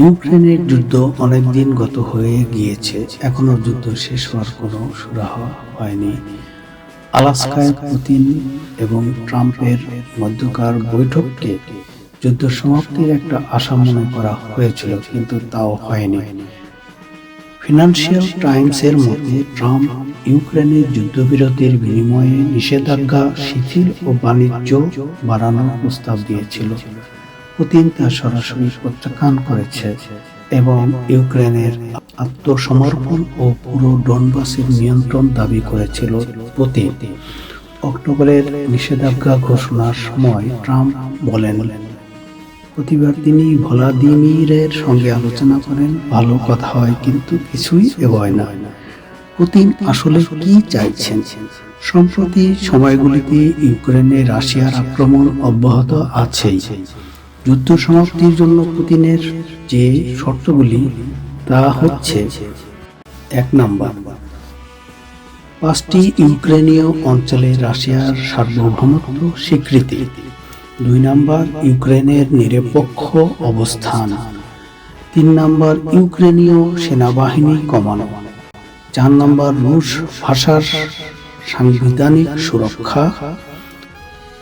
ইউক্রেনের যুদ্ধ অনেক দিন গত হয়ে গিয়েছে। এখনও যুদ্ধ শেষ হওয়ার কোনো সুরাহা হয়নি। আলাস্কায় পুতিন এবং ট্রাম্পের মধ্যকার বৈঠককে যুদ্ধ সমাপ্তির একটা আশা মনে করা হয়েছিল, কিন্তু তাও হয়নি। ফিনান্সিয়াল টাইমসের মতে, ট্রাম্প ইউক্রেনের যুদ্ধবিরতির বিনিময়ে নিষেধাজ্ঞা, শিথিল ও বাণিজ্য বাড়ানোর প্রস্তাব দিয়েছিল। পুতিন তা সরাসরি প্রত্যাখ্যান করেছে এবং ইউক্রেনের আত্মসমর্পণ ও পুরো ডনবাসের নিয়ন্ত্রণ দাবি করেছিল পুতিন। অক্টোবরের নিষেধাজ্ঞা ঘোষণার সময় ট্রাম্প বলেন, প্রতিবার তিনি ভলাদিমিরের সঙ্গে আলোচনা করেন, ভালো কথা হয় কিন্তু কিছুই এগোয় না। পুতিন আসলে কি চাইছেন? সম্প্রতি সময়গুলিতে ইউক্রেনে রাশিয়ার আক্রমণ অব্যাহত আছেই। যুদ্ধ সমাপ্তির জন্য পুতিনের যে শর্তগুলি, তা হচ্ছে এক নাম্বার, পাঁচটি ইউক্রেনীয় অঞ্চলে রাশিয়ার সার্বভৌমত্ব স্বীকৃতি। দুই নাম্বার, ইউক্রেনের নিরপেক্ষ অবস্থান। তিন নাম্বার, ইউক্রেনীয় সেনাবাহিনী কমানো। চার নাম্বার, রুশ ভাষার সাংবিধানিক সুরক্ষা।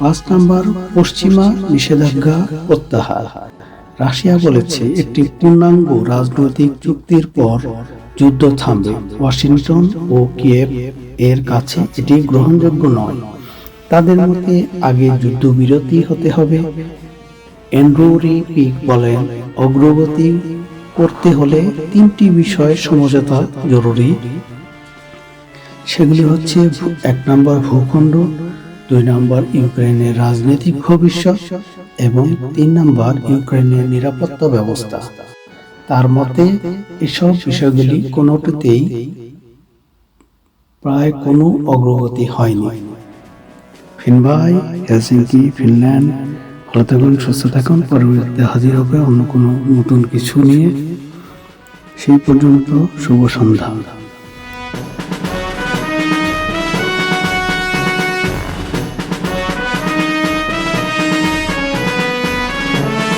পাঁচ নাম্বার পশ্চিমা নিষেধাজ্ঞা প্রত্যাহার। রাশিয়া বলেছে একটি পূর্ণাঙ্গ রাজনৈতিক চুক্তির পর যুদ্ধ থামবে। ওয়াশিংটন ও কিয়েভ এর কাছে এটি গ্রহণযোগ্য নয়। তাদের মতে আগে যুদ্ধবিরতি হতে হবে। এন্ড্রোরি পিক বলেন, অগ্রগতি করতে হলে তিনটি বিষয় সমঝোতা জরুরি। সেগুলি হচ্ছে এক নম্বর ভূখণ্ড দুই নম্বর ইউক্রেনের রাজনৈতিক ভবিষ্যৎ এবং তিন নম্বর ইউক্রেনের নিরাপত্তা ব্যবস্থা। তার মতে, এসব বিষয়গুলি কোনোটিতেই প্রায় কোনো অগ্রগতি হয়নি। ফিনবাই, হেলসিঙ্কি, ফিনল্যান্ড ভালো থাকুন সুস্থ থাকুন, পরবর্তীতে হাজির হবে অন্য কোনো নতুন কিছু নিয়ে। সেই পর্যন্ত শুভ সন্ধ্যা।